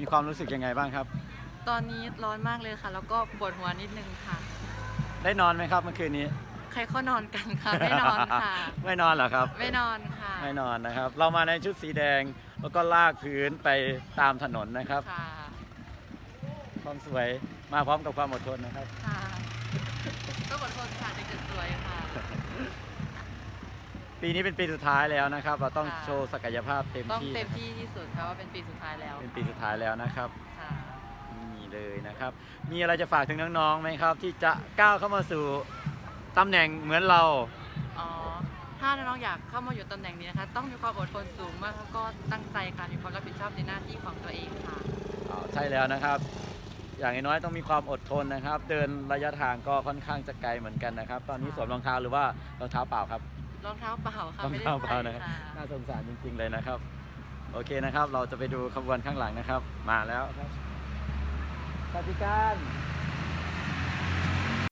มีความรู้สึกยังไงบ้างครับ ตอนนี้ร้อนมากเลยค่ะ แล้วก็ปวดหัวนิดนึงค่ะ ได้นอนไหมครับเมื่อคืนนี้ ใครเขานอนกันคะไม่นอนค่ะ ไม่นอนเหรอครับ ไม่นอนค่ะไม่นอนนะครับ เรามาในชุดสีแดงแล้วก็ลากพื้นไปตามถนนนะครับ ค่ะความสวยมาพร้อมกับความอดทนนะครับ ค่ะต้องอดทนค่ะถึงจะสวยค่ะ ปีนี้เป็นปีสุดท้ายแล้วนะครับ เราต้องค่ะ โชว์ศักยภาพเต็มต้องที่เต็มนะครับที่ที่สุดค่ะว่าเป็นปีสุดท้ายแล้วเป็นปีสุดท้ายแล้วนะครับค่ะ นี่เลยนะครับ มีอะไรจะฝากถึงน้องๆไหมครับ ที่จะก้าวเข้ามาสู่ตำแหน่งเหมือนเรา อ๋อ ถ้าน้องๆอยากเข้ามาอยู่ตำแหน่งนี้นะคะ ต้องมีความอดทนสูงมากแล้วก็ตั้งใจค่ะมีความรับผิดชอบในหน้าที่ของตัวเองค่ะอ๋อใช่แล้วนะครับ อย่างน้อยๆต้องมีความอดทนนะครับ เดินระยะทางก็ค่อนข้างจะไกลเหมือนกันนะครับ ตอนนี้ค่ะสวมรองเท้าหรือว่ารองเท้าเปล่าครับ รองเท้าเปล่าค่ะรองไม่ได้เท้าเปใส่ล่านะครับค่ะน่าสงสารจริงๆเลยนะครับ โอเคนะครับ เราจะไปดูขบวนข้างหลังนะครับ มาแล้วครับสวัสดีการ